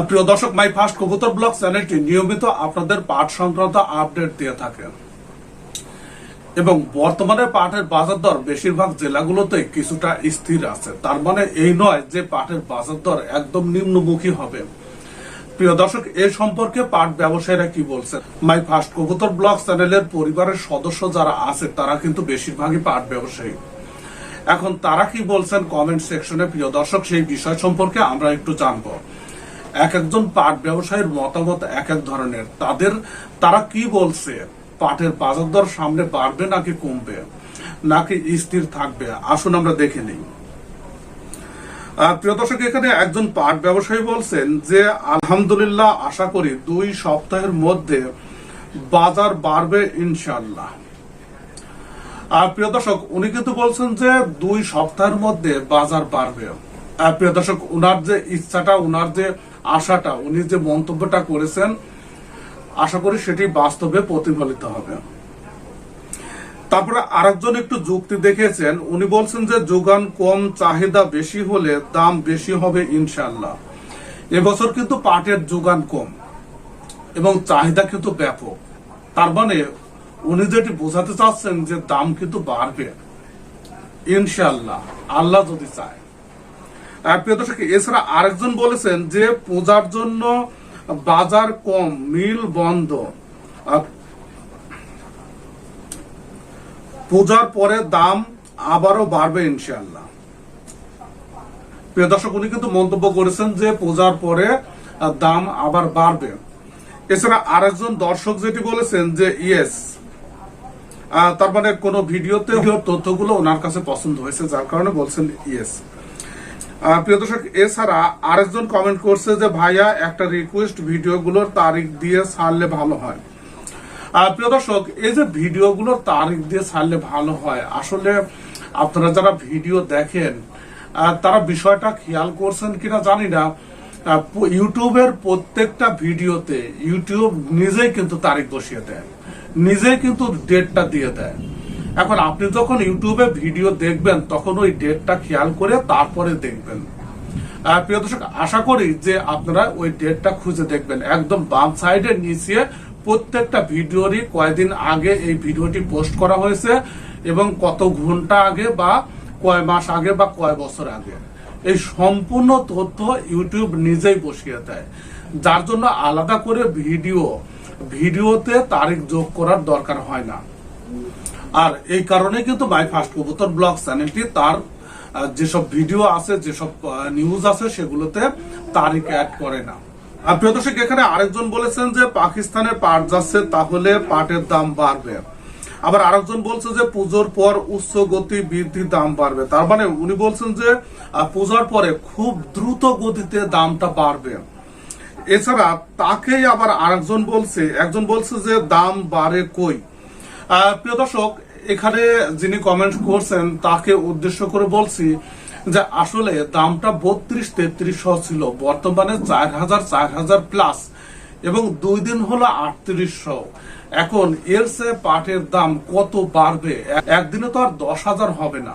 প্রিয় দর্শক মাই ফার্স্ট কবুতর ব্লগ চ্যানেলটি নিয়মিত আপনাদের পাট সংক্রান্ত আপডেট দিয়ে থাকে। এবং বর্তমানে পাটের বাজার দর বেশিরভাগ জেলাগুলোতে কিছুটা স্থির আছে। তার মানে এই নয় যে পাটের বাজার দর একদম নিম্নমুখী হবে। প্রিয় দর্শক, এ সম্পর্কে পাট ব্যবসায়ীরা কি বলছেন? মাই ফার্স্ট কবুতর ব্লগ চ্যানেলের পরিবারের সদস্য যারা আছে, তারা কিন্তু বেশিরভাগই পাট ব্যবসায়ী। এখন তারা কি বলছেন কমেন্ট সেকশনে? প্রিয় দর্শক, সেই বিষয় সম্পর্কে আমরা একটু জানব। এক একজন পাট ব্যবসায়ীর মতামত এক এক ধরনের। তাদের, তারা কি বলছে? পাটের বাজার দর সামনে বাড়বে নাকি কমবে? নাকি স্থির থাকবে? আসুন আমরা দেখে নিই। প্রিয় দর্শক, এখানে একজন পাট ব্যবসায়ী বলছেন যে, আলহামদুলিল্লাহ, আশা করি দুই সপ্তাহের মধ্যে বাজার বাড়বে ইনশাল্লাহ আর প্রিয় দর্শক, উনি কিন্তু বলছেন যে, দুই সপ্তাহের মধ্যে বাজার বাড়বে। আর প্রিয় দর্শক, উনার যে ইচ্ছাটা, উনার যে আশাটা, উনি যে মন্তব্যটা করেছেন, আশা করি সেটি বাস্তবে প্রতিফলিত হবে। তারপরে আরেকজন একটু যুক্তি দেখেছেন উনি বলছেন যে যোগান কম, চাহিদা বেশি হলে দাম বেশি হবে ইনশাল্লাহ এবছর কিন্তু পাটের যোগান কম এবং চাহিদা কিন্তু ব্যাপক। তার মানে উনি যেটি বোঝাতে চাচ্ছেন যে দাম কিন্তু বাড়বে ইনশাল্লাহ আল্লাহ যদি চায়। প্রিয় দর্শক, এছাড়া আরেকজন বলেছেন যে পূজার জন্য বাজার কম, মিল বন্ধ। পূজার পরে দাম আবারও বাড়বে ইনশাল্লাহ প্রিয় দর্শক, উনি কিন্তু মন্তব্য করেছেন যে পূজার পরে দাম আবার বাড়বে। এছাড়া আরেকজন দর্শক যেটি বলেছেন যে ইয়েস তার মানে কোন ভিডিওতে তথ্যগুলো ওনার কাছে পছন্দ হয়েছে, যার কারণে বলছেন ইয়েস। প্রিয় দর্শক, এছাড়া আরেকজন কমেন্ট করছে যে, ভাইয়া, একটা রিকোয়েস্ট ভিডিওগুলোর তারিখ দিয়ে ছাড়লে ভালো হয়। প্রিয় দর্শক, এই যে ভিডিওগুলোর তারিখ দিয়ে ছাড়লে ভালো হয়, আসলে আপনারা যারা ভিডিও দেখেন তারা বিষয়টা খেয়াল করছেন কিনা জানি না। ইউটিউবের প্রত্যেকটা ভিডিওতে ইউটিউব নিজেই কিন্তু তারিখ বসিয়ে দেয়, নিজেই কিন্তু ডেটটা দিয়ে দেয়। এখন আপনি যখন ইউটিউবে ভিডিও দেখবেন, তখন ওই ডেটটা খেয়াল করে তারপরে দেখবেন। প্রিয় দর্শক, আশা করি যে আপনারা ওই ডেটটা খুঁজে দেখবেন। একদম বাম সাইডে নিচে প্রত্যেকটা ভিডিওরই কয়দিন আগে এই ভিডিওটি পোস্ট করা হয়েছে এবং কত ঘণ্টা আগে বা কয় মাস আগে বা কয় বছর আগে। এই সম্পূর্ণ তথ্য ইউটিউব নিজেই বসিয়ে দেয়। যার জন্য আলাদা করে ভিডিও, ভিডিওতে তারিখ যোগ করার দরকার হয় না। আর এই কারণে কিন্তু মাই ফার্স্ট কবুতর ব্লগ চ্যানেলটি তার যেসব ভিডিও আছে, যেসব নিউজ আছে, সেগুলোতে তারিখ অ্যাড করে না। আর প্রিয় দর্শক, এখানে আরেকজন বলেছেন যে পাকিস্তানে পাট যাচ্ছে, তাহলে পাটের দাম বাড়বে। আবার আরেকজন বলছে যে পুজোর পর উচ্চ গতি বৃদ্ধি দাম বাড়বে। তার মানে উনি বলছেন যে পূজার পরে খুব দ্রুত গতিতে দামটা বাড়বে। এছাড়া তাকেই আবার আরেকজন বলছে, একজন বলছে যে দাম বাড়ে কই? প্রিয় দর্শক, এখানে যিনি কমেন্ট করছেন, তাকে উদ্দেশ্য করে বলছি যে আসলে দামটা বত্রিশ তেত্রিশশো ছিল। বর্তমানে চার হাজার চার হাজার প্লাস এবং দুই দিন হলো আটত্রিশশো এখন এর পাটের দাম কত বাড়বে? একদিনে তো আর দশ হাজার হবে না।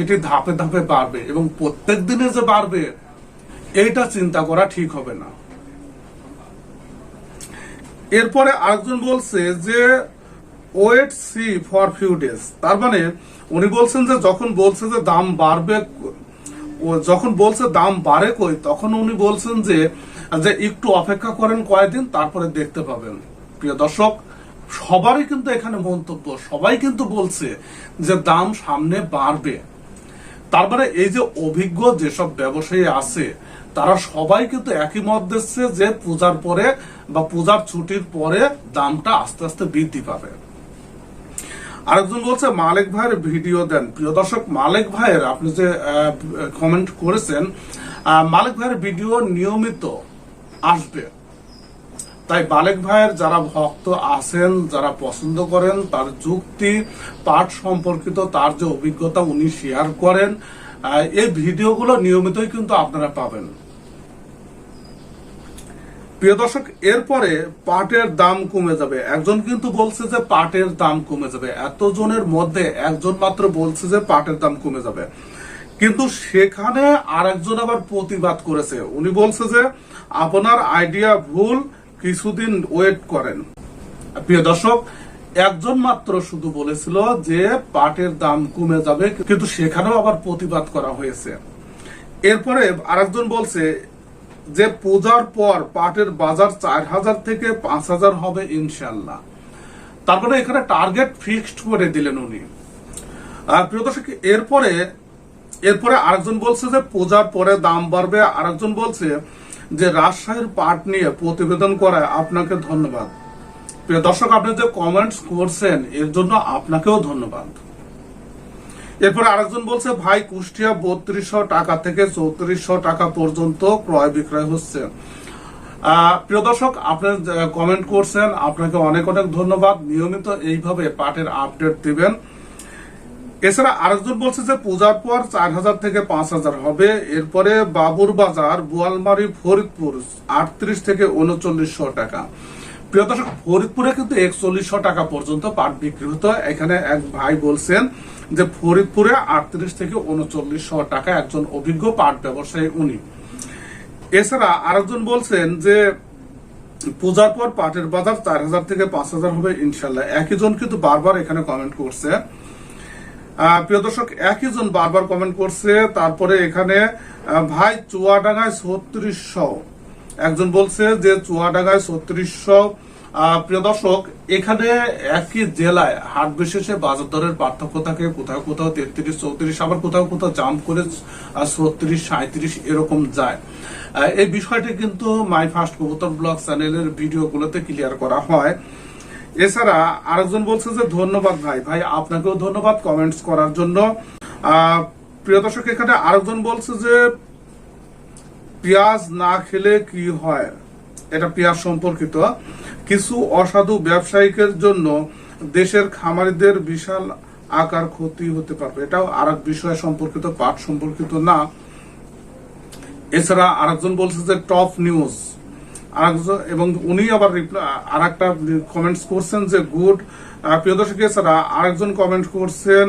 এটি ধাপে ধাপে বাড়বে এবং প্রত্যেক দিনে যে বাড়বে, এইটা চিন্তা করা ঠিক হবে না। এরপরে আরেকজন বলছে যে wait see for few days. তার মানে উনি বলছেন যে যখন বলছে যে দাম বাড়বে যখন বলছে দাম বাড়ে কই, তখন উনি বলছেন যে যে একটু অপেক্ষা করেন কয়েকদিন, তারপরে দেখতে পাবেন। প্রিয় দর্শক, সবারই কিন্তু এখানে মন্তব্য, সবাই কিন্তু বলছে যে দাম সামনে বাড়বে। তারপরে এই যে অভিজ্ঞ যেসব ব্যবসায়ী আছে, তারা সবাই কিন্তু একই মত দিচ্ছে যে পূজার পরে বা পূজার ছুটির পরে দামটা আস্তে আস্তে বৃদ্ধি পাবে। আরেকজন বলছে, মালিক ভাইয়ের ভিডিও দেন। প্রিয় দর্শক, মালিক ভাইয়ের, আপনি যে কমেন্ট করেছেন মালিক ভাইয়ের ভিডিও নিয়মিত আসবে। তাই মালিক ভাইয়ের যারা ভক্ত আছেন, যারা পছন্দ করেন, তার যুক্তি, পাঠ সম্পর্কিত, তার যে অভিজ্ঞতা উনি শেয়ার করেন এই ভিডিওগুলো নিয়মিতই কিন্তু আপনারা পাবেন। প্রিয় দর্শক, এরপরে পাটের দাম কমে যাবে। একজন কিন্তু বলছে যে পাটের দাম কমে যাবে। এতজনের মধ্যে একজন মাত্র বলছে যে পাটের দাম কমে যাবে। কিন্তু সেখানে আরেকজন আবার প্রতিবাদ করেছে। উনি বলছে যে, আপনার আইডিয়া ভুল, কিছুদিন ওয়েট করেন। প্রিয় দর্শক, একজন মাত্র শুধু বলেছিল যে পাটের দাম কমে যাবে, কিন্তু সেখানেও আবার প্রতিবাদ করা হয়েছে। এরপরে আরেকজন বলছে যে পূজার পর পাটের বাজার চার হাজার থেকে পাঁচ হাজার হবে ইনশাল্লাহ তারপরে এখানে টার্গেট ফিক্সড করে দিলেন উনি। আর প্রিয় দর্শক, এরপরে এরপরে আরেকজন বলছে যে পূজার পরে দাম বাড়বে। আরেকজন বলছে যে রাজশাহীর পাট নিয়ে প্রতিবেদন করায় আপনাকে ধন্যবাদ। প্রিয় দর্শক, আপনি যে কমেন্টস করছেন, এর জন্য আপনাকেও ধন্যবাদ। এরপরে আরেকজন বলছে, ভাই, কুষ্টিয়া বত্রিশশো টাকা থেকে চৌত্রিশশো টাকা পর্যন্ত ক্রয় বিক্রয় হচ্ছে। প্রিয় দর্শক, আপনি কমেন্ট করছেন, আপনাকে অনেক অনেক ধন্যবাদ। নিয়মিত এইভাবে পাটের আপডেট দিবেন। এছাড়া আরেকজন বলছে যে, পূজার পর চার হাজার থেকে পাঁচ হাজার হবে। এরপরে, বাবুর বাজার, বোয়ালমারি, ফরিদপুর, আটত্রিশ থেকে উনচল্লিশশো টাকা। প্রিয় দর্শক, ফরিদপুরে কিন্তু একচল্লিশশো টাকা পর্যন্ত পাট বিক্রি হতো। এখানে এক ভাই বলছেন যে ফরিদপুরে আটত্রিশ থেকে উনচল্লিশশো টাকা একজন অভিজ্ঞ পাট ব্যবসায়ী উনি। এছাড়া আরেকজন বলছেন যে পূজার পর পাটের বাজার চার হাজার থেকে পাঁচ হাজার হবে ইনশাল্লাহ। একই জন কিন্তু বারবার এখানে কমেন্ট করছে। প্রিয় দর্শক, একই জন বারবার কমেন্ট করছে। তারপরে এখানে ভাই চুয়াডাঙ্গায় ছত্রিশশো। একজন বলছে যে চুয়াডাঙ্গায় ছত্রিশশো প্রিয় দর্শক, এখানে একই জেলায় হাট বিশেষে বাজার দরের পার্থক্য থাকে। কোথাও কোথাও তেত্রিশ, চৌত্রিশ, আবার কোথাও কোথাও জাম্প করে ছত্রিশ সাঁত্রিশ এরকম যায়। এই বিষয়টি কিন্তু মাই ফার্স্ট কবুতর ব্লগ চ্যানেলের ভিডিওগুলোতে ক্লিয়ার করা হয়। এছাড়া আরেকজন বলছে যে, ধন্যবাদ ভাই। ভাই, আপনাকেও ধন্যবাদ কমেন্টস করার জন্য। প্রিয় দর্শক, এখানে আরেকজন বলছে যে, পেঁয়াজ না খেলে কি হয়? এটা পেঁয়াজ সম্পর্কিত। কিছু অসাধু ব্যবসায়িকের জন্য দেশের খামারিদের বিশাল আকার ক্ষতি হতে পারবে। এটাও আর এক বিষয় সম্পর্কিত, পাঠ সম্পর্কিত না। এছাড়া আরেকজন বলছে যে টপ নিউজ। আরেকজন এবং উনি আবার আর একটা কমেন্টস করছেন যে গুড। প্রিয় দর্শক, এছাড়া আরেকজন কমেন্ট করছেন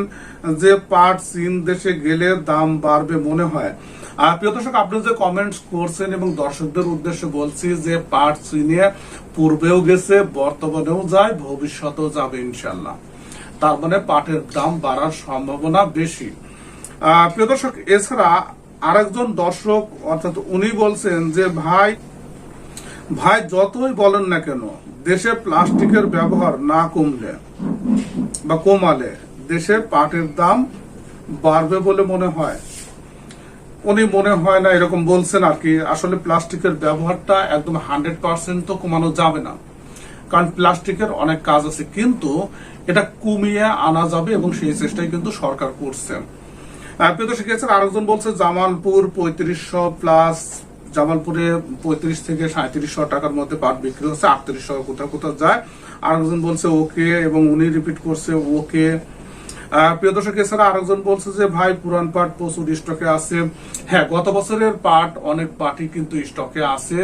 যে পাট চীন দেশে গেলে দাম বাড়বে মনে হয়। আর প্রিয় দর্শক, আপনি যে কমেন্টস করছেন এবং দর্শকদের উদ্দেশ্যে বলছি যে পাট চীনে পূর্বেও গেছে, বর্তমানেও যায়, ভবিষ্যতেও যাবে ইনশাল্লাহ তার মানে পাটের দাম বাড়ার সম্ভাবনা বেশি। প্রিয় দর্শক, এছাড়া আরেকজন দর্শক, অর্থাৎ উনি বলছেন যে, ভাই ভাই, যতই বলেন না কেন, দেশে প্লাস্টিকের ব্যবহার না কমলে বা কমালে দেশে পাটের দাম বাড়বে বলে মনে হয়। উনি মনে হয় না এরকম বলছেন আর কি। আসলে প্লাস্টিকের ব্যবহারটা একদম হান্ড্রেড পার্সেন্ট তো কমানো যাবে না। কারণ প্লাস্টিকের অনেক কাজ আছে, কিন্তু এটা কমিয়ে আনা যাবে এবং সেই চেষ্টাই কিন্তু সরকার করছে। প্রিয় এছাড়া আরেকজন বলছে, জামালপুর পঁয়ত্রিশশো প্লাস জামালপুরে পঁয়ত্রিশ থেকে সাঁত্রিশশো টাকার মধ্যে পাট বিক্রি হচ্ছে, আটত্রিশশো কোথাও কোথাও যায়। আরেকজন বলছে, ওকে, এবং উনি রিপিট করছে, ওকে। প্রিয় দর্শক, এছাড়া আরেকজন বলছে যে, ভাই, পুরান পাট প্রচুর স্টকে আছে। হ্যাঁ গত বছরের পাট, অনেক পাটই কিন্তু স্টকে আছে।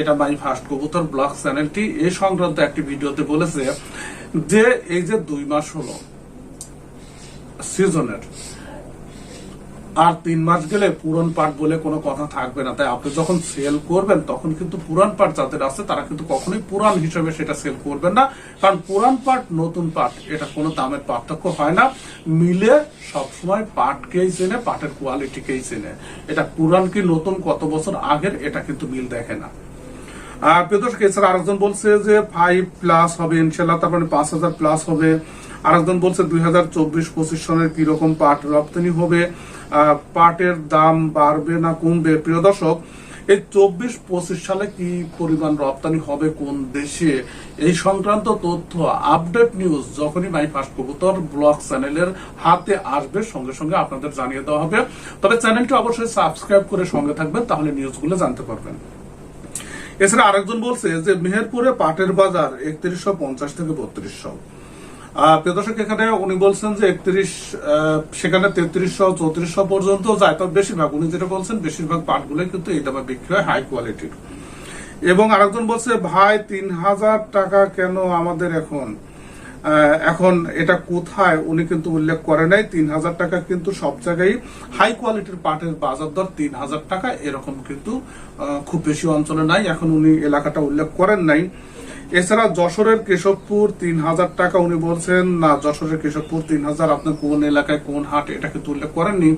এটা মাই ফার্স্ট কবুতর, ব্লগ চ্যানেলটি। এই সংক্রান্ত একটি ভিডিওতে বলেছে যে, এই যে দুই মাস হলো, সিজনের আর তিন মাস গেলে পুরন পাট বলে কোনো কথা থাকবে না। তাই আপনি যখন সেল করবেন, তখন কিন্তু পুরান পাট যাদের আছে, তারা কিন্তু কখনোই পুরান হিসেবে সেটা সেল করবেন না। কারণ পুরান পাট, নতুন পাট, এটা কোনো দামের পার্থক্য হয় না। মিলে সবসময় পাটকেই চেনে, পাটের কোয়ালিটিকেই চেনে। এটা পুরান কি নতুন কত বছর আগের, এটা কিন্তু মিল দেখে না। আর প্রিয় দর্শক, এছাড়া আরেকজন বলছে যে ফাইভ প্লাস হবে ইনশাল্লাহ তার মানে পাঁচ হাজার প্লাস হবে। আরেকজন বলছে দুই হাজার চব্বিশ পঁচিশ সনের কীরকম পাট রপ্তানি হবে। পাটের দাম বাড়বে না কমবে? প্রিয় দর্শক, এই চব্বিশ পঁচিশ সালে কি পরিমাণ রপ্তানি হবে কোন দেশে? এই সংক্রান্ত তথ্য, আপডেট নিউজ যখনই মাই ফার্স্ট কবুতর ব্লগ চ্যানেলের হাতে আসবে, সঙ্গে সঙ্গে আপনাদের জানিয়ে দেওয়া হবে। তবে চ্যানেলটি অবশ্যই সাবস্ক্রাইব করে সঙ্গে থাকবেন, তাহলে নিউজগুলো জানতে পারবেন। এছাড়া আরেকজন বলছে যে, মেহেরপুরে পাটের বাজার একত্রিশশো পঞ্চাশ থেকে বত্রিশশো। প্রিয় দর্শক, এখানে উনি বলছেন যে একত্রিশ সেখানে তেত্রিশশো, চৌত্রিশশো পর্যন্ত যায়, তবে বেশিরভাগ, উনি যেটা বলছেন, বেশিরভাগ পাটগুলো কিন্তু এই দামে বিক্রি হয় হাই কোয়ালিটির এবং আরেকজন বলছে, ভাই, তিন হাজার টাকা কেন আমাদের এখন? এখন এটা কোথায়, উনি কিন্তু উল্লেখ করে নাই, তিন হাজার টাকা কিন্তু সব জায়গায় হাই কোয়ালিটির পাটের বাজার দর তিন হাজার টাকা, এরকম কিন্তু খুব বেশি অঞ্চলে নাই, এখন উনি এলাকাটা উল্লেখ করেন নাই। এছাড়া যশোরের কেশবপুর তিন হাজার টাকা উনি বলছেন, না, যশোরের কেশবপুর তিন হাজার, আপনার কোন এলাকায় কোন হাট, এটা কিন্তু উল্লেখ করেননি।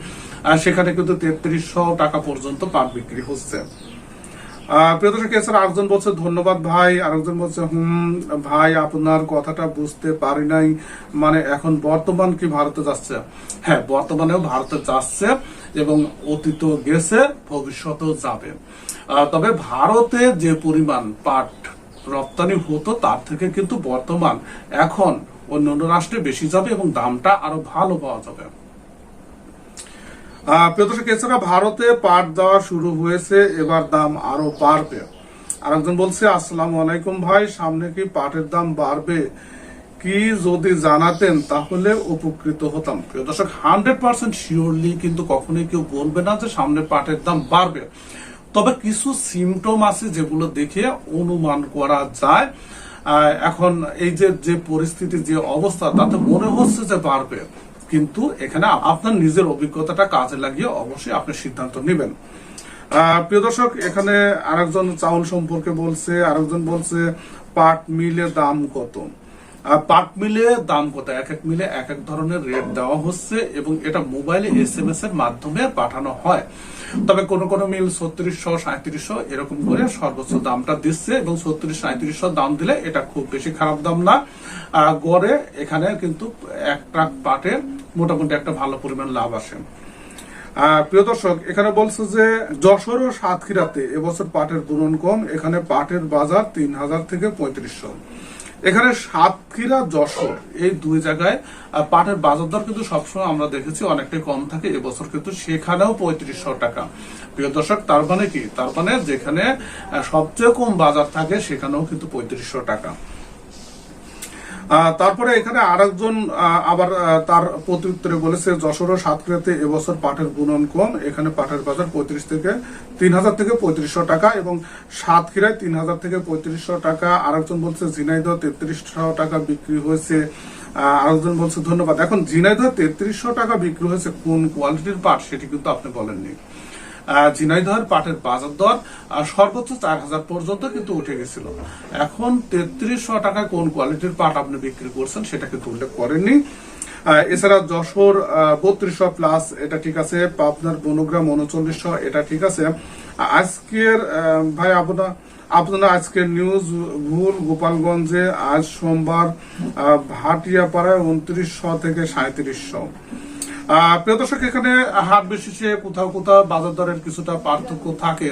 আর সেখানে কিন্তু তেত্রিশশো টাকা পর্যন্ত পাট বিক্রি হচ্ছে। ধন্যবাদ ভাই। আরেকজন বলছে, হুম, ভাই, আপনার কথাটা বুঝতে পারি নাই। মানে এখন বর্তমান কি ভারতে যাচ্ছে? হ্যাঁ বর্তমানেও ভারতে যাচ্ছে এবং অতীত গেছে, ভবিষ্যতেও যাবে। তবে ভারতে যে পরিমাণ পাট রপ্তানি হতো তার থেকে কিন্তু বর্তমান এখন অন্য অন্য রাষ্ট্রে বেশি যাবে এবং দামটা আরও ভালো পাওয়া যাবে। আহ, এছাড়া ভারতে পাট দেওয়া শুরু হয়েছে এবার দাম আরও বাড়বে। আরেকজন বলছে আসসালামু আলাইকুম ভাই সামনে কি পাটের দাম বাড়বে? কি যদি জানাতেন তাহলে উপকৃত হতাম। প্রিয় দর্শক হান্ড্রেড পার্সেন্ট শিওরলি কিন্তু কখনোই কেউ বলবে না যে সামনে পাটের দাম বাড়বে। তবে কিছু সিমটম আছে যেগুলো দেখে অনুমান করা যায়। এখন এই যে যে পরিস্থিতি, যে অবস্থা, তাতে মনে হচ্ছে যে বাড়বে। কিন্তু এখানে আপনার নিজের অভিজ্ঞতাটা কাজে লাগিয়ে অবশ্যই আপনি সিদ্ধান্ত নেবেন। প্রিয় দর্শক, এখানে আরেকজন চাউল সম্পর্কে বলছে, আরেকজন বলছে, পাট মিলে দাম কত? পাট মিলে দাম কত এক এক মিলে এক এক ধরনের রেট দেওয়া হচ্ছে এবং এটা মোবাইলে এস এম এস এর মাধ্যমে পাঠানো হয়। তবে কোন কোন মিল ছত্রিশশো সাঁত্রিশশো এরকম করে সর্বোচ্চ দামটা দিচ্ছে এবং ছত্রিশ সাঁত্রিশশো দাম দিলে এটা খুব বেশি খারাপ দাম না। গড়ে এখানে কিন্তু এক ট্রাক পাটের মোটামুটি একটা ভালো পরিমাণ লাভ আসে। প্রিয় দর্শক, এখানে বলছে যে যশোর ও সাতক্ষীরাতে এবছর পাটের বুনন কম। এখানে পাটের বাজার তিন হাজার থেকে পঁয়ত্রিশশো। এখানে সাতক্ষীরা, যশোর, এই দুই জায়গায় পাটের বাজার দর কিন্তু সবসময় আমরা দেখেছি অনেকটাই কম থাকে। এবছর কিন্তু সেখানেও পঁয়ত্রিশশো টাকা। প্রিয় দর্শক, তার মানে কি? তার মানে যেখানে সবচেয়ে কম বাজার থাকে, সেখানেও কিন্তু পঁয়ত্রিশশো টাকা। তারপরে এখানে আরেকজন আবার তার প্রত্যুত্তরে বলেছে যশোর ও সাতক্ষীরাতে এবছর পাটের গুণন কম এখানে পাটের বাজার পঁয়ত্রিশ থেকে তিন হাজার থেকে পঁয়ত্রিশশো টাকা এবং সাতক্ষীরায় তিন হাজার থেকে পঁয়ত্রিশশো টাকা। আরেকজন বলছে, ঝিনাইদহ তেত্রিশশো টাকা বিক্রি হয়েছে। আরেকজন বলছে, ধন্যবাদ। এখন ঝিনাইদহ তেত্রিশশো টাকা বিক্রি হয়েছে কোন কোয়ালিটির পাট সেটি কিন্তু আপনি বলেননি। ঝিনাইদহের পাটের বাজার দর সর্বোচ্চ চার হাজার পর্যন্ত কিন্তু উঠে গেছিল। এখন তেত্রিশশো টাকায় কোন কোয়ালিটির পাট আপনি বিক্রি করছেন সেটা কিন্তু উল্লেখ করেননি। এছাড়া যশোর বত্রিশশো প্লাস এটা ঠিক আছে। পাবনার বনগ্রাম উনচল্লিশশো, এটা ঠিক আছে। আজকের ভাই, আপনার, আপনারা আজকের নিউজ ভুল, গোপালগঞ্জে আজ সোমবার ভাটিয়াপাড়ায় উনত্রিশশো থেকে সাঁত্রিশশো প্রিয় দর্শক, এখানে হাট বিশেষে কোথাও কোথাও বাজার দরের কিছুটা পার্থক্য থাকে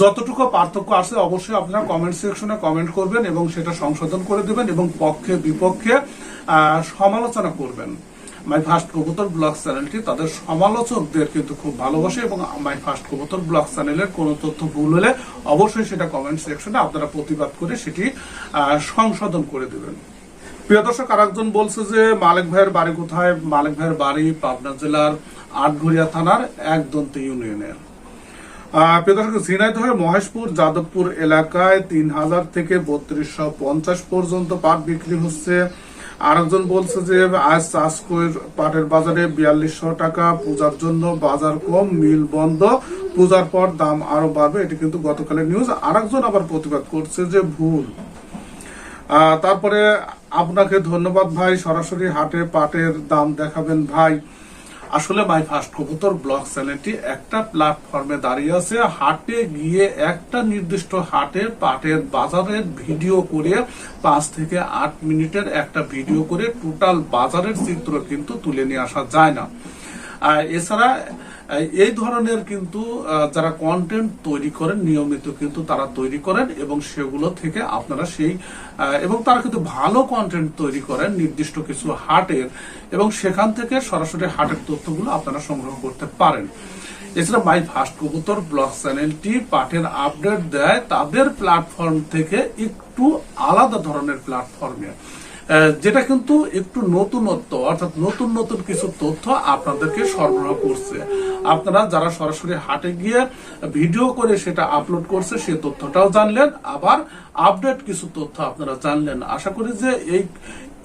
যতটুকু পার্থক্য আছে অবশ্যই আপনারা কমেন্ট সেকশনে কমেন্ট করবেন এবং সেটা সংশোধন করে দেবেন এবং পক্ষে বিপক্ষে সমালোচনা করবেন। মাই ফার্স্ট কবুতর ব্লগ চ্যানেলটি তাদের সমালোচকদের কিন্তু খুব ভালোবাসে এবং মাই ফার্স্ট কবুতর ব্লগ চ্যানেলের কোনো তথ্য ভুল হলে অবশ্যই সেটা কমেন্ট সেকশনে আপনারা প্রতিবাদ করে সেটি সংশোধন করে দেবেন। প্রিয় দর্শক, আরেকজন বলছে যে মালিক ভাইয়ের বাড়ি কোথায়? মালিক ভাইয়ের বাড়ি পাবনা জেলার আটঘরিয়া থানার একদন্তি ইউনিয়নের। প্রিয় মহেশপুর, যাদবপুর এলাকায় তিন হাজার থেকে বত্রিশশো পঞ্চাশ পর্যন্ত পাট বিক্রি হচ্ছে। আরেকজন বলছে যে আজ চাষকৈর পাটের বাজারে বিয়াল্লিশশো টাকা পূজার জন্য বাজার কম, মিল বন্ধ। পূজার পর দাম আরও বাড়বে, এটি কিন্তু গতকালের নিউজ। আরেকজন আবার প্রতিবাদ করছে যে ভুল। তারপরে আপনাকে ধন্যবাদ ভাই। সরাসরি হাটে পাটের দাম দেখাবেন ভাই। আসলে মাই ফার্স্ট কবুতর ব্লগ চ্যানেলটি একটা প্ল্যাটফর্মে দাঁড়িয়ে আছে। হাটে গিয়ে একটা নির্দিষ্ট হাটে পাটের বাজারের ভিডিও করে পাঁচ থেকে আট মিনিটের একটা ভিডিও করে টোটাল বাজারের চিত্র কিন্তু তুলে নিয়ে আসা যায় না। এছাড়া এই ধরনের কিন্তু যারা কন্টেন্ট তৈরি করেন, নিয়মিত কিন্তু তারা তৈরি করেন এবং সেগুলো থেকে আপনারা সেই এবং তারা কিন্তু ভালো কন্টেন্ট তৈরি করেন, নির্দিষ্ট কিছু হাটের, এবং সেখান থেকে সরাসরি হাটের তথ্যগুলো আপনারা সংগ্রহ করতে পারেন। এছাড়া মাই ফার্স্ট কবুতর ব্লগ চ্যানেলটি পাঠের আপডেট দেয় তাদের প্ল্যাটফর্ম থেকে একটু আলাদা ধরনের প্ল্যাটফর্মে যেটা কিন্তু একটু নতুনত্ব, অর্থাৎ নতুন নতুন কিছু তথ্য আপনাদেরকে সরবরাহ করছে। আপনারা যারা সরাসরি হাটে গিয়ে ভিডিও করে সেটা আপলোড করছে সেই তথ্যটাও জানলেন। আবার আপডেট কিছু তথ্য আপনারা জানলেন। আশা করি যে এই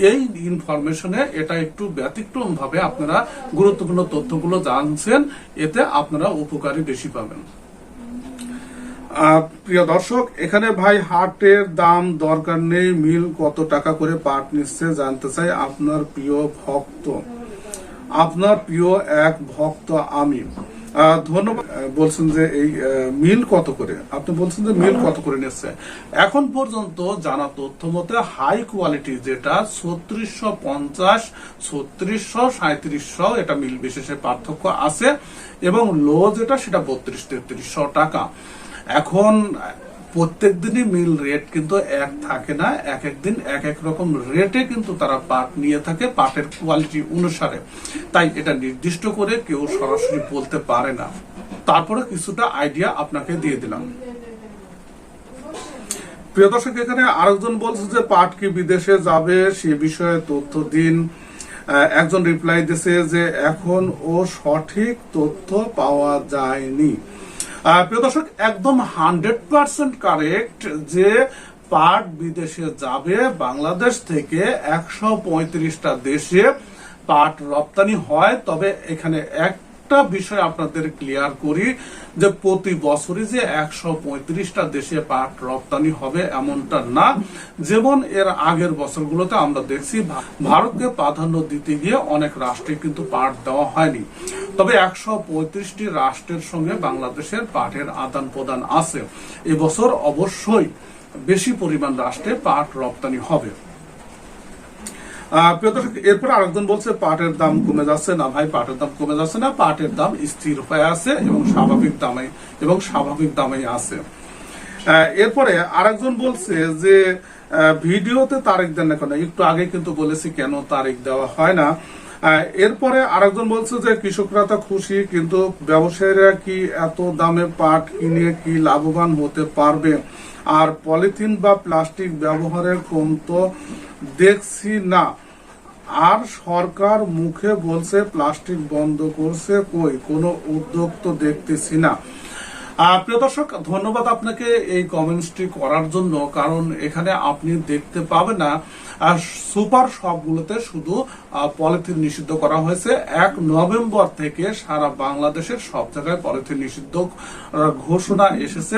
এই ইনফরমেশনে এটা একটু ব্যতিক্রম ভাবে আপনারা গুরুত্বপূর্ণ তথ্যগুলো জানছেন, এতে আপনারা উপকারী বেশি পাবেন। প্রিয় দর্শক, এখানে ভাই হাটের দাম দরকার নেই, মিল কত টাকা করে পাট নিচ্ছে জানতে চাই আপনার প্রিয় ভক্ত। আপনার প্রিয় এক ভক্ত আমি। ধন্যবাদ। বলছেন যে এই মিল কত করে? আপনি বলছেন যে মিল কত করে নিচ্ছে। এখন পর্যন্ত জানা তথ্য মতে হাই কোয়ালিটি যেটা ছত্রিশশো পঞ্চাশ, ছত্রিশশো সাঁত্রিশশো এটা মিল বিশেষে পার্থক্য আছে এবং লো যেটা সেটা বত্রিশ তেত্রিশশো টাকা। এখন প্রত্যেক দিনই মিল রেট কিন্তু এক থাকে না, এক এক দিন এক এক রকম রেটে কিন্তু তারা পাট নিয়ে থাকে, পাটের কোয়ালিটি অনুসারে। তাই এটা নির্দিষ্ট করে কেউ সরাসরি বলতে পারে না। তারপরে কিছুটা আইডিয়া আপনাকে দিয়ে দিলাম। প্রিয় দর্শক, এখানে আরেকজন বলছে যে পাট কি বিদেশে যাবে, সে বিষয়ে তথ্য দিন। একজন রিপ্লাই দিছে যে এখন ও সঠিক তথ্য পাওয়া যায়নি। প্রিয় দর্শক, একদম হান্ড্রেড পার্সেন্ট কারেক্ট যে পাট বিদেশে যাবে, বাংলাদেশ থেকে একশো পঁয়ত্রিশটা দেশে পাট রপ্তানি হয়। তবে এখানে একটা বিষয় আপনাদের ক্লিয়ার করি যে প্রতি বছরই যে একশো পঁয়ত্রিশটা দেশে পাট রপ্তানি হবে এমনটা না। যেমন এর আগের বছরগুলোতে আমরা দেখছি ভারতকে প্রাধান্য দিতে গিয়ে অনেক রাষ্ট্রে কিন্তু পাট দেওয়া হয়নি। তবে একশো পঁয়ত্রিশটি রাষ্ট্রের সঙ্গে বাংলাদেশের পাটের আদান প্রদান আছে। এবছর অবশ্যই বেশি পরিমাণ রাষ্ট্রে পাট রপ্তানি হবে। প্রিয় দর্শক, এরপর আরেকজন বলছে, পাটের দাম কমে যাচ্ছে না ভাই, পাটের দাম কমে যাচ্ছে না, পাটের দাম স্থির হয়ে আছে এবং স্বাভাবিক দামে, এবং স্বাভাবিক দামেই আছে। এরপরে আরেকজন বলছে যে ভিডিওতে তারিখ দেন না কেন? একটু আগে কিন্তু বলেছি কেন তারিখ দেওয়া হয় না। এরপরে আরেকজন বলছে যে, কৃষকরা তো খুশি, কিন্তু ব্যবসায়ীরা কি এত দামে পাট কিনে কি লাভবান হতে পারবে? আর পলিথিন বা প্লাস্টিক ব্যবহারের কম তো দেখছি না। আর সরকার মুখে বলছে, প্লাস্টিক বন্ধ করছে কই? কোনো উদ্যোগ তো দেখতেছি না। প্রিয় দর্শক, ধন্যবাদ আপনাকে এই কমেন্টসটি করার জন্য, কারণ এখানে আপনি দেখতে পাবেন না সুপার শপগুলোতে শুধু পলিথিন নিষিদ্ধ করা হয়েছে। এক নভেম্বর থেকে সারা বাংলাদেশের সব জায়গায় পলিথিন নিষিদ্ধ ঘোষণা এসেছে।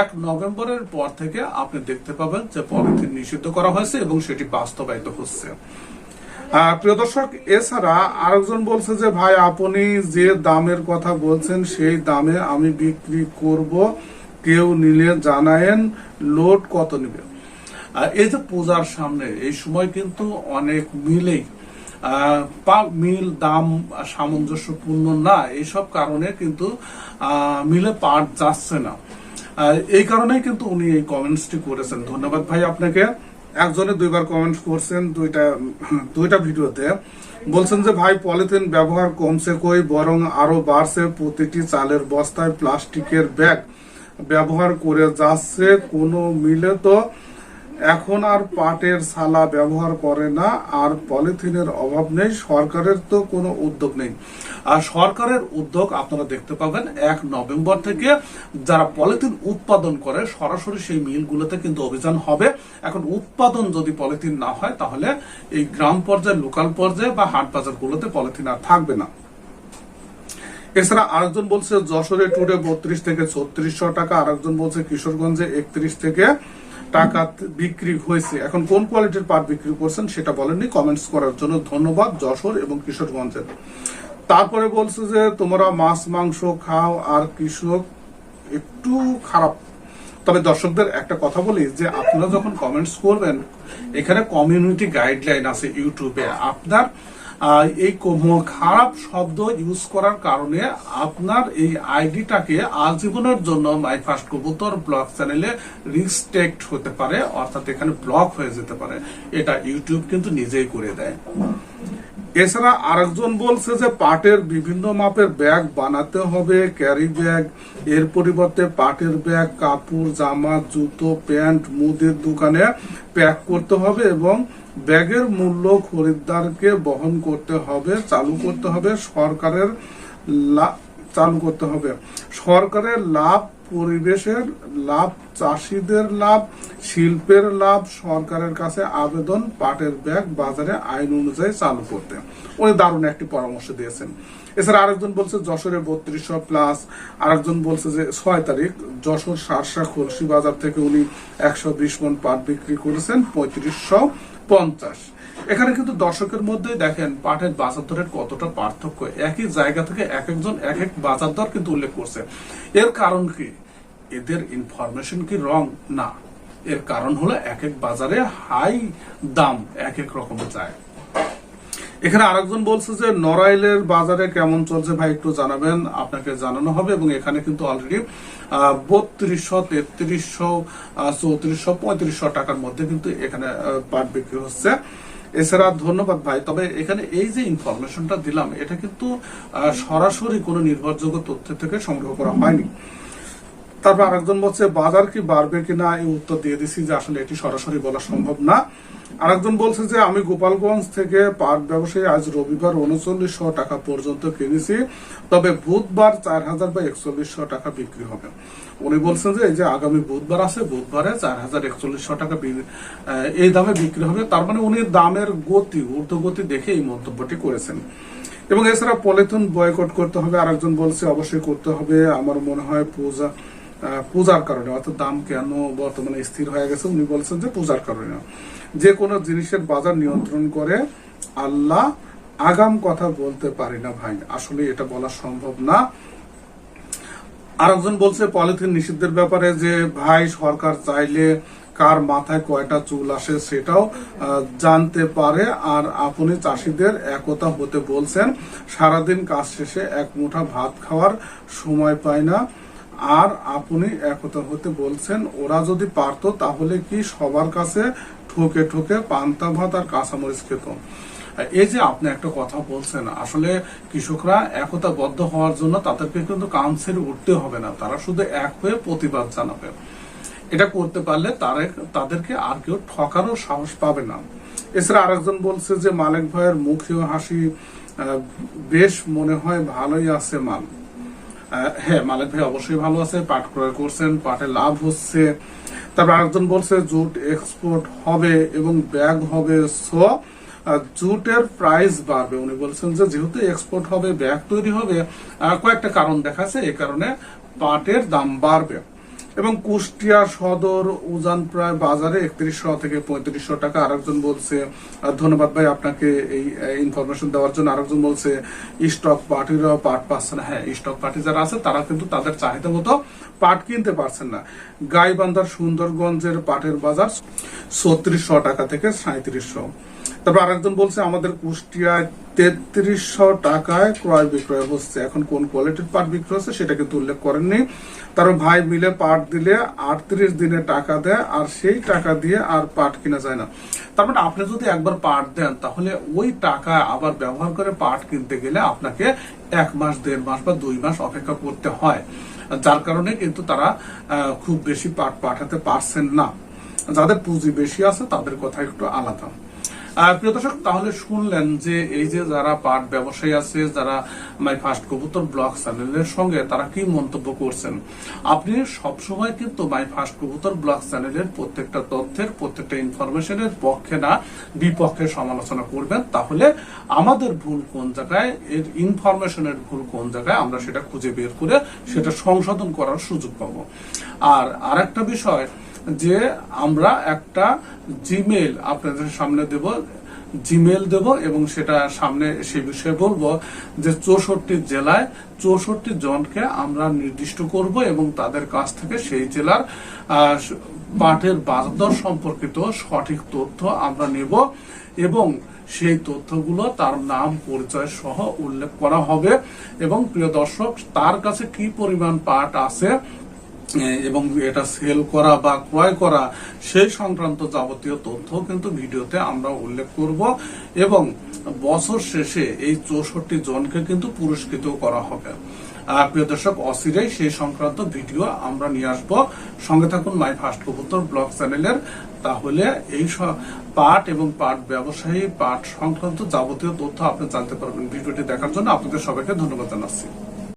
এক নভেম্বরের পর থেকে আপনি দেখতে পাবেন যে পলিথিন নিষিদ্ধ করা হয়েছে এবং সেটি বাস্তবায়িত হচ্ছে। প্রিয় দর্শক, এছাড়া আরেকজন বলছে যে, ভাই, আপনি যে দামের কথা বলছেন, সেই দামে আমি বিক্রি করব। কেউ নিলে জানায়েন, লোড কত নেবে? এই যে পূজার সামনে, এই সময় কিন্তু অনেক মিলেই। মিল, দাম সামঞ্জস্যপূর্ণ না এইসব কারণে কিন্তু মিলে পাট যাচ্ছে না। এই কারণেই কিন্তু উনি এই কমেন্টসটি করেছেন। ধন্যবাদ ভাই আপনাকে। একজনে দুইবার কমেন্ট করছেন, দুইটা দুইটা ভিডিওতে। বলছেন যে, ভাই, পলিথিন ব্যবহার কমছে কই, বরং আরও বাড়ছে প্রতিটি চালের বস্তায় প্লাস্টিকের ব্যাগ। ব্যবহার করে যাচ্ছে, কোনো মিলে তো এখন আর পাটের ছালা ব্যবহার করে না, আর পলিথিনের অভাব নেই, সরকারের তো কোনো উদ্যোগ নেই। আর সরকারের উদ্যোগ আপনারা দেখতে পাবেন, এক নভেম্বর থেকে যারা পলিথিন উৎপাদন করে, সরাসরি সেই মিলগুলোতে কিন্তু অভিযান হবে। এখন উৎপাদন যদি পলিথিন না হয়, তাহলে এই গ্রাম পর্যায়ে, লোকাল পর্যায়ে বা হাট বাজারগুলোতে পলিথিন আর থাকবে না। এছাড়া আরেকজন বলছে, যশোরে টুডে বত্রিশ থেকে ছত্রিশশো টাকা, আরেকজন বলছে কিশোরগঞ্জে একত্রিশ থেকে টাকা বিক্রি হয়েছে। এখন কোন কোয়ালিটির পাট বিক্রি করছেন সেটা বলেননি। কমেন্টস করার জন্য ধন্যবাদ, যশোর এবং কিশোরগঞ্জের। তারপরে বলছে যে, তোমরা মাছ, মাংস খাও আর কৃষক একটু খারাপ। তবে দর্শকদের একটা কথা বলি যে, আপনারা যখন কমেন্টস করবেন, এখানে কমিউনিটি গাইডলাইন আছে ইউটিউবে আপনার এই খারাপ শব্দ ইউজ করার কারণে আপনার এই আইডিটাকে আজীবনের জন্য মাই ফার্স্ট কবুতর ব্লগ চ্যানেলে রিস্ট্রিক্ট হতে পারে, অর্থাৎ এখানে ব্লক হয়ে যেতে পারে। এটা ইউটিউব কিন্তু নিজেই করে দেয়। এছাড়া আরেকজন বলছে যে পাটের বিভিন্ন মাপের ব্যাগ বানাতে হবে ক্যারি ব্যাগ এর পরিবর্তে পাটের ব্যাগ, কাপড়, জামা, জুতো, প্যান্ট, মুদির দোকানে প্যাক করতে হবে এবং ব্যাগের মূল্য খরিদ্দারকে বহন করতে হবে, চালু করতে হবে, সরকারের চালু করতে হবে। সরকারের লাভ পরিবেশের লাভ, চাষিদের লাভ, শিল্পের লাভ, সরকারের কাছে আবেদন, পাটের ব্যাগ, বাজারে আইন অনুযায়ী চালু করতে। উনি দারুণ একটি পরামর্শ দিয়েছেন। এছাড়া আরেকজন বলছে, যশোরে বত্রিশশো প্লাস। আরেকজন বলছে যে, ছয় তারিখ, যশোর সারসা খলসি বাজার থেকে উনি একশো বিশ মন পাট বিক্রি করেছেন, পঁয়ত্রিশশো পঞ্চাশ। এখানে কিন্তু দর্শকের মধ্যে দেখেন, পাটের বাজার দরের কতটা পার্থক্য। একই জায়গা থেকে এক একজন, এক এক বাজার দর কিন্তু উল্লেখ করছে। এর কারণ কি? এদের ইনফরমেশন কি রং? না। এর কারণ হলো এক এক বাজারে হাই দাম এক এক রকমের যায়। এখানে আরেকজন বলছে যে, নড়াইলের বাজারে কেমন চলছে ভাই একটু জানাবেন। আপনাকে জানানো হবে এবং এখানে কিন্তু অলরেডি বত্রিশশো, তেত্রিশশো চৌত্রিশশো, পঁয়ত্রিশশো টাকার মধ্যে কিন্তু এখানে পাট বিক্রি হচ্ছে। এছাড়া ধন্যবাদ ভাই, তবে এখানে এই যে ইনফরমেশনটা দিলাম, এটা কিন্তু সরাসরি কোনো নির্ভরযোগ্য তথ্য থেকে সংগ্রহ করা হয়নি। তারপর আরেকজন বলছে, বাজার কি বাড়বে কিনা, এই উত্তর দিয়ে দিছি যে আসলে এটি সরাসরি বলা সম্ভব না। আরেকজন বলছে যে, আমি গোপালগঞ্জ থেকে পাট ব্যবসায়ী আজ রবিবার উনচল্লিশশো টাকা পর্যন্ত কিনেছি, তবে বুধবার চার হাজার বা একচল্লিশশো টাকা বিক্রি হবে। উনি বলছেন যে, এই যে আগামী বুধবার আছে, বুধবারে চার হাজার একচল্লিশশো টাকা এই দামে বিক্রি হবে। তার মানে উনি দামের গতি, ঊর্ধ্বগতি দেখে এই মন্তব্যটি করেছেন। এবং এছাড়া পলিথিন বয়কট করতে হবে। আরেকজন বলছে, অবশ্যই করতে হবে। আমার মনে হয় পূজা পূজার কারণে, অর্থাৎ দাম কেন বর্তমানে স্থির হয়ে গেছে, উনি বলছেন যে পূজার কারণে। যে কোনো জিনিসের বাজার নিয়ন্ত্রণ করে আল্লাহ আগাম কথা বলতে পারি না ভাই। আসলে এটা বলা সম্ভব না। আরেকজন বলছে, পলিথিন নিষিদ্ধের ব্যাপারে যে ভাই সরকার চাইলে কার মাথায় কয়টা চুল আসে সেটাও জানতে পারে। আর আপনি চাষিদের একতা হতে বলছেন, সারাদিন কাজ শেষে এক মুঠা ভাত খাওয়ার সময় পায় না। আর আপনি একতা হতে বলছেন, ওরা যদি পারতো তাহলে কি সবার কাছে ঠোকে ঠোকে পান্তা ভাত আর কাঁচামরিচ খেত? এই যে আপনি একটা কথা বলছেন, আসলে কৃষকরা একতাবদ্ধ হওয়ার জন্য তাদেরকে কিন্তু কাউন্সিল উঠতে হবে না, তারা শুধু এক হয়ে প্রতিবাদ জানাবে। এটা করতে পারলে তারা, তাদেরকে আর কেউ ঠকারও সাহস পাবে না। এছাড়া আরেকজন বলছে যে মালিক ভাইয়ের মুখেও হাসি বেশ মনে হয় ভালোই আছে মাল। হ্যাঁ মালিক ভাই অবশ্যই ভালো আছে, পাট ক্রয় করছেন, পাটে লাভ হচ্ছে। তারপর আরেকজন বলছে, জুট এক্সপোর্ট হবে এবং ব্যাগ হবে। সো জুটের প্রাইস বাড়বে। উনি বলছেন যে, যেহেতু এক্সপোর্ট হবে, ব্যাগ তৈরি হবে কয়েকটা কারণ দেখাচ্ছে। এই কারণে পাটের দাম বাড়বে। এবং কুষ্টিয়া সদর উজান প্রায় বাজারে একত্রিশশো থেকে পঁয়ত্রিশশো টাকা। আরেকজন বলছে ধন্যবাদ ভাই আপনাকে এই ইনফরমেশন দেওয়ার জন্য। আরেকজন বলছে, স্টক পার্টিরাও পাট পাচ্ছে না। হ্যাঁ স্টক পার্টি যারা আছে, তারা কিন্তু তাদের চাহিদা মতো পাট কিনতে পারছেন না। গাইবান্ধার সুন্দরগঞ্জের পাটের বাজার ছত্রিশশো টাকা থেকে সাঁত্রিশশো তারপর আরেকজন বলছে, আমাদের কুষ্টিয়ায় তেত্রিশশো টাকায় ক্রয় বিক্রয় হচ্ছে। এখন কোন কোয়ালিটির পাট বিক্রয় হচ্ছে সেটা কিন্তু উল্লেখ করেননি। তার ভাই মিলে পাট দিলে আটত্রিশ দিনে টাকা দেয়, আর সেই টাকা দিয়ে আর পাট কিনা যায় না। তার মানে আপনি যদি একবার পাট দেন, তাহলে ওই টাকা আবার ব্যবহার করে পাট কিনতে গেলে আপনাকে এক মাস, দেড় মাস বা দুই মাস অপেক্ষা করতে হয়। যার কারণে কিন্তু তারা খুব বেশি পাঠ পাঠাতে পারছেন না। যাদের পুঁজি বেশি আছে, তাদের কথা একটু আলাদা। প্রিয় দর্শক, তাহলে শুনলেন যে এই যে যারা পাট ব্যবসায়ী আছে, যারা মাই ফার্স্ট কবুতর ব্লগ চ্যানেলের সঙ্গে, তারা কি মন্তব্য করছেন? আপনি সবসময় কিন্তু মাই ফার্স্ট কবুতর ব্লগ চ্যানেলের প্রত্যেকটা তথ্যের, প্রত্যেকটা ইনফরমেশনের পক্ষে না, বিপক্ষে সমালোচনা করবেন। তাহলে আমাদের ভুল কোন জায়গায়, এর ইনফরমেশনের ভুল কোন জায়গায় আমরা সেটা খুঁজে বের করে সেটা সংশোধন করার সুযোগ পাবো। আর আরেকটা বিষয় যে আমরা একটা জিমেল আপনাদের সামনে দেব জিমেল দেব এবং সেটা সামনে সে বিষয়ে বলব যে চৌষট্টি জেলায় চৌষট্টি জনকে আমরা নির্দিষ্ট করব এবং তাদের কাছ থেকে সেই জেলার আহ, পাটের বাজার সম্পর্কিত সঠিক তথ্য আমরা নেব এবং সেই তথ্যগুলো তার নাম পরিচয় সহ উল্লেখ করা হবে এবং প্রিয় দর্শক তার কাছে কি পরিমাণ পাট আছে এবং এটা সেল করা বা ক্রয় করা সেই সংক্রান্ত যাবতীয় তথ্য কিন্তু ভিডিওতে আমরা উল্লেখ করব এবং বছর শেষে এই চৌষট্টি জনকে কিন্তু পুরস্কৃত করা হবে। প্রিয় দর্শক, অচিরেই সেই সংক্রান্ত ভিডিও আমরা নিয়ে আসব। সঙ্গে থাকুন মাই ফার্স্ট কবুতর ব্লগ চ্যানেলের। তাহলে এই পাট এবং পাট ব্যবসায়ী, পাট সংক্রান্ত যাবতীয় তথ্য আপনি জানতে পারবেন ভিডিওটি দেখার জন্য। আপনাদের সবাইকে ধন্যবাদ জানাচ্ছি।